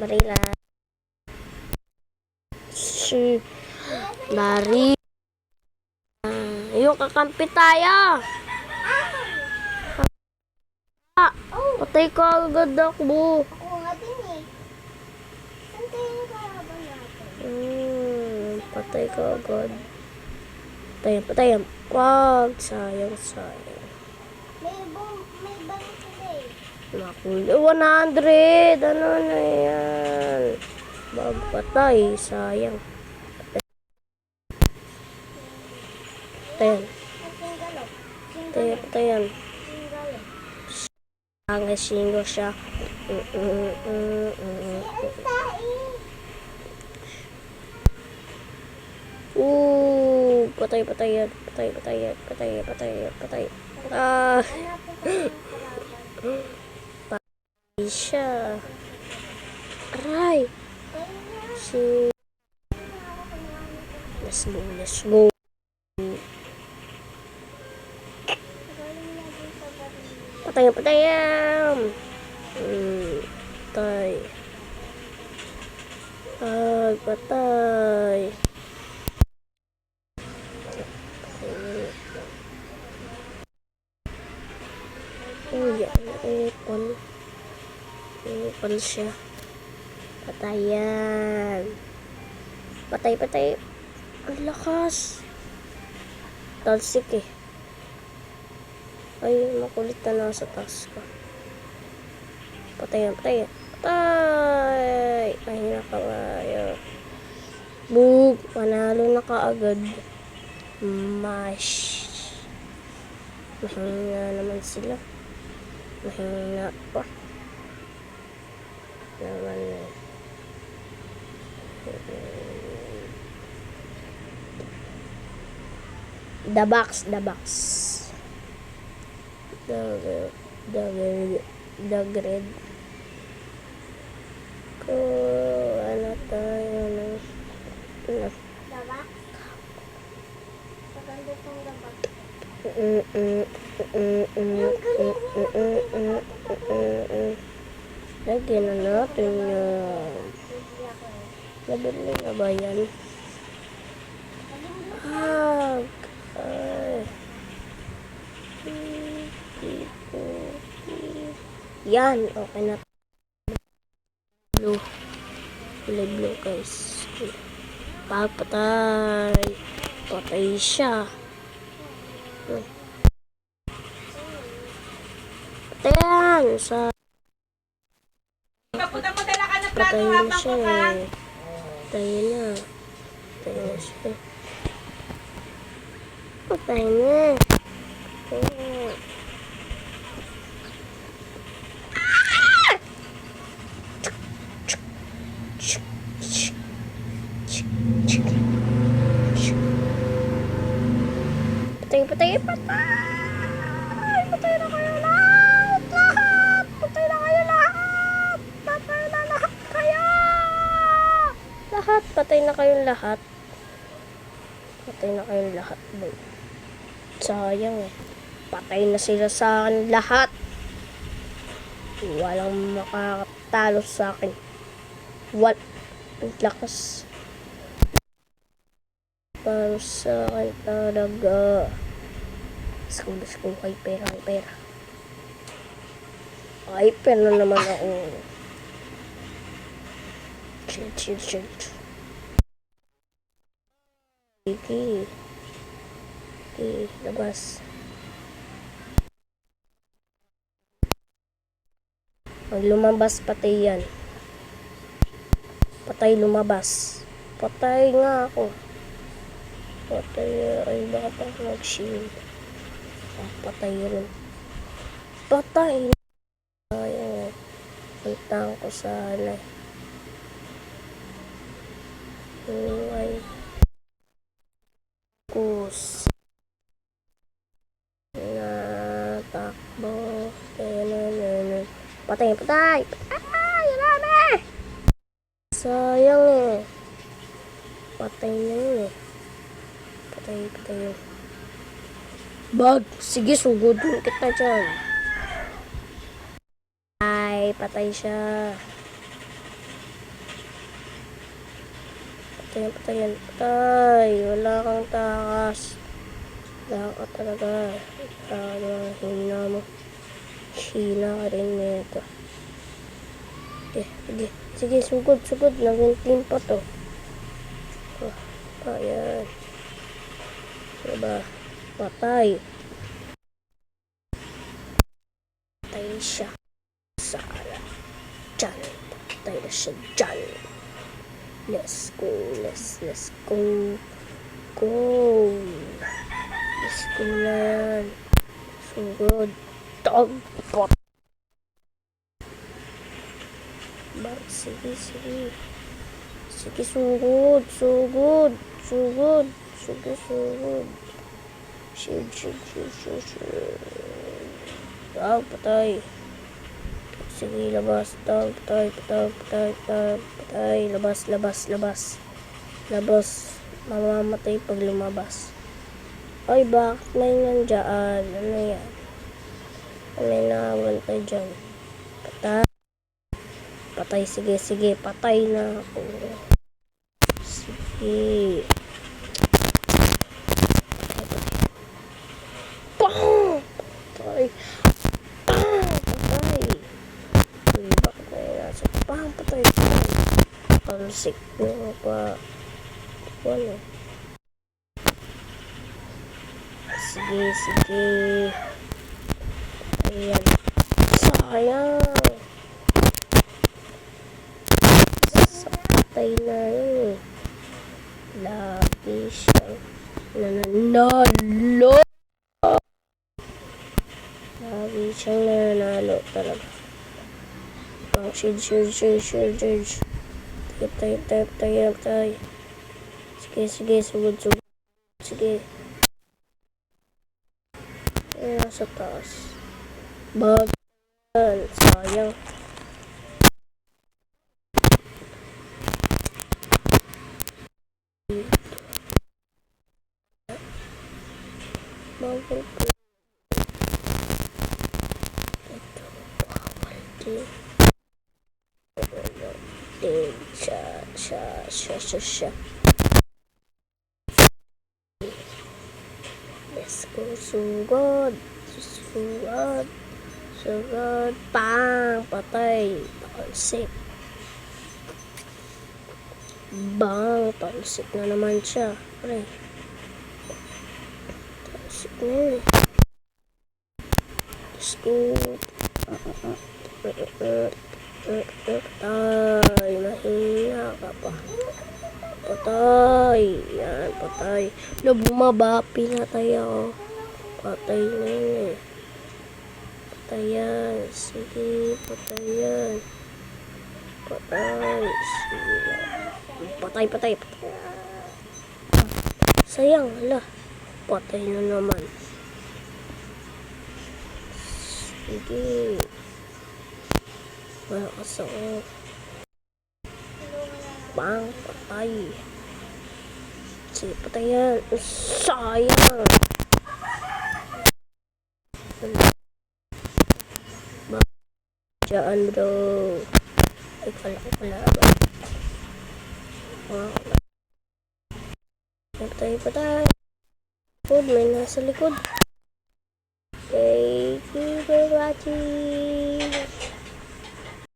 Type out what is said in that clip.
Marila. Si Mari. Ayun, kakampi tayo. Ah, patay ka agad ako. Ako nga din eh. Saan tayo nagkakaban natin? Patay ka agad. Patayan, patayan. Wag, sayang, sayang. May bom, may bang sila Nakuli, 100! Ano na yan? Bag patay, sayang. Patayan, patayan, patayan. Ang singo siya. Mm, mm, mm, mm. Tae. Ooh, patay, patay yan. Patay, patay yan. Patay, patay, patay. Ah, Aisha, Aray si, Let's go, let's go Patayam, patayam hmm, Patay Ay, patay Oh, yeah. Ipon. Ipon siya. Patayan. Patay, patay. Ang lakas. Talsik eh. Ay, makulit na lang sa taas ko. Patay na, patay! Ay, nakawaya. Boog! Panalo na kaagad. Mash. Mahina naman sila. Mahina pa. The box, the box. The the the grid. Ko ano tayo ng The box. Paganda tong the box. Mm-mm. Mm-mm. Mm-mm. Mm-mm. Mm-mm. Lagyan na natin yan. Nabili na ba yan? Ah. Yan, okay na. Blue. Kulay blue, guys. Papatay. Patay siya. Patayan sa Patay na habang siya ko ka. eh. Patay na. Patay na siya. Patay na. Patay na. Patay, patay, patay! Patay na kayong lahat. Patay na kayong lahat, boy. Sayang eh. Patay na sila sa akin lahat. Walang makakatalo sa akin. What? Ang lakas. Para sa akin talaga. Let's go, let's go. Ay, pera, ay, pera. Ay, pera na naman ako. Chill, chill, chill. Sige. Okay, labas. Pag lumabas, patay yan. Patay lumabas. Patay nga ako. Patay, ay baka pa ako nag-shield. Ah, patay rin. Patay. Ayan. Puntahan ko sana. Anyway. Kus. Natakbo. Patay, patay! Patay! Rame! Sayang eh. Patay na yun eh. Patay, patay yun. Bag! Sige, sugodin kita dyan. Ay, patay siya. Patayin, patayin, patay. Wala kang takas. Wala ka talaga. Ano, hina mo. Hina ka rin nito. Sige, sige. Sige, sugod, sugod. Naging team pa to. Oh, ayan. Diba? Patay. Patay siya. Sara. Diyan. Patay na siya dyan. Let's go. Let's, let's go. Go. Let's go na. Sugod. Dog. Pot. Ba, sige, sige. Sige, sugod. Sugod. Sugod. Sige, sugod. Shield, shield, shield, shield, shield. Dog, patay. Sige, labas. Dog, patay, patay, patay, patay, patay. Labas, labas, labas. Labas. Mamamatay pag lumabas. Ay, bakit may nandyan? Ano yan? May nakabantay dyan. Patay. Patay, sige, sige. Patay na ako. Sige. Pang! Patay. Pang! Patay. Uy, bakit na yun nasa? Pang! Patay. Patay. Palsik mo pa. Ano? Sige, sige. Ayan. Sayang. Sa patay na yun. Lagi siyang nananalo. Lagi siyang nananalo talaga. Ang shield, shield, shield, shield, shield. Tayo, tayo, tayo, tayo, tayo. Sige, sige, sugod, sugod. Sige. Ay, nasa taas. Bagal. Sayang. Bagal po. Ito, bawal din. Din. Siya, siya, siya, siya, siya. Let's go, sugod. Sugod. Sugod. Pang! Patay. Talsik. Bang! Talsik na naman siya. Pre. Talsik na yun. Let's go. Patay. Mahina ka pa. Patay. Yan, patay. Na bumaba, pinatay ako. Patay na yun eh. Patay yan. Sige, patay yan. Patay. Sige. Patay, patay, patay. Sayang, hala. Patay na naman. Sige. Malakas ako. Bang, patay. Sige, patay yan. Sayang. Diyan, bro. Ay, pala? Wow. Patay, patay. Likod, may nasa likod. Thank you for watching.